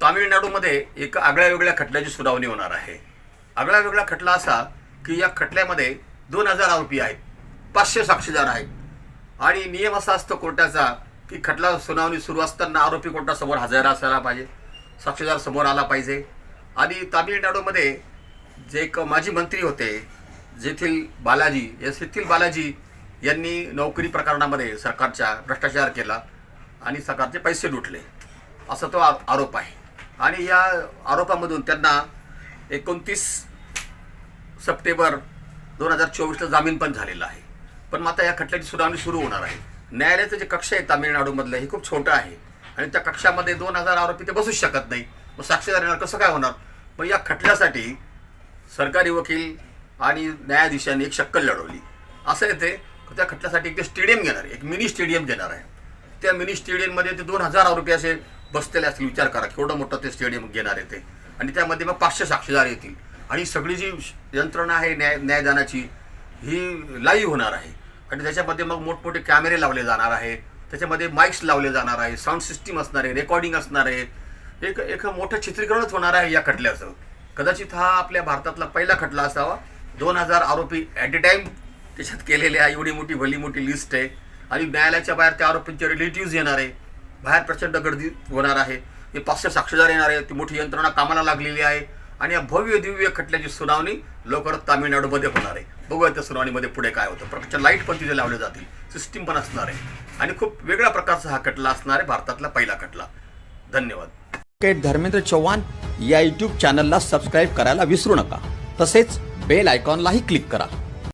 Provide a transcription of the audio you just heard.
तामिळनाडूमध्ये एक आगळ्या वेगळ्या खटल्याची सुनावणी होणार आहे. आगळा वेगळा खटला असा की या खटल्यामध्ये दोन हजार आरोपी आहेत. पाचशे साक्षीदार आहेत. आणि नियम असा असतो कोर्टाचा की खटला सुनावणी सुरू असताना आरोपी कोर्टासमोर हजर असायला पाहिजे. साक्षीदार समोर आला पाहिजे. आणि तामिळनाडूमध्ये जे एक माजी मंत्री होते जेथील बालाजी या येथील बालाजी यांनी नोकरी प्रकरणामध्ये सरकारच्या भ्रष्टाचार केला आणि सरकारचे पैसे लुटले. असा तो आ- आरोप आहे. आणि या आरोपामधून त्यांना एकोणतीस सप्टेंबर दोन हजार चोवीसला जामीन पण झालेला आहे. पण मग आता या खटल्याची सुनावणी सुरू होणार आहे. न्यायालयाचं जे कक्ष आहे तामिळनाडूमधलं हे खूप छोटं आहे. आणि त्या कक्षामध्ये दोन हजार आरोपी ते बसूच शकत नाही. मग साक्षीदार येणार कसं काय होणार? मग या खटल्यासाठी सरकारी वकील आणि न्यायाधीशांनी एक शक्कल लढवली. असं येते त्या खटल्यासाठी एक ते स्टेडियम घेणार आहे. एक मिनी स्टेडियम घेणार आहे. त्या मिनी स्टेडियममध्ये ते दोन हजार रुपये असे बसलेले असतील विचार करा. केवढं मोठं ते स्टेडियम घेणार आहे ते. आणि त्यामध्ये मग पाचशे साक्षीदार येतील. आणि सगळी जी यंत्रणा आहे न्याय न्यायदानाची ही लाईव्ह होणार आहे. आणि त्याच्यामध्ये मग मोठमोठे कॅमेरे लावले जाणार आहे. त्याच्यामध्ये माईक्स लावले जाणार आहे. साऊंड सिस्टीम असणार आहे रेकॉर्डिंग असणार आहे. एक एक मोठं चित्रीकरणच होणार आहे या खटल्याचं. कदाचित हा आपल्या भारतातला पहिला खटला असावा. दोन हजार आरोपी ॲट ए टाईम त्याच्यात केलेले आहे. एवढी मोठी भली मोठी लिस्ट आहे. आणि न्यायालयाच्या बाहेर त्या आरोपींचे रिलेटिव्ह येणार आहे. बाहेर प्रचंड गर्दी होणार आहे. हे पाचशे साक्षीदार येणार आहे ती मोठी यंत्रणा कामाला लागलेली आहे. आणि या भव्य दिव्य खटल्याची सुनावणी लवकरच तामिळनाडूमध्ये होणार आहे. बघूया त्या सुनावणीमध्ये पुढे काय होतं. प्रकारच्या लाइट पण तिथे लावले जातील. सिस्टीम पण असणार आहे. आणि खूप वेगळ्या प्रकारचा हा खटला असणार आहे. भारतातला पहिला खटला. धन्यवाद. धर्मेंद्र चव्हाण या यूट्यूब चॅनलला सबस्क्राईब करायला विसरू नका. तसेच बेल आयकॉनलाही क्लिक करा.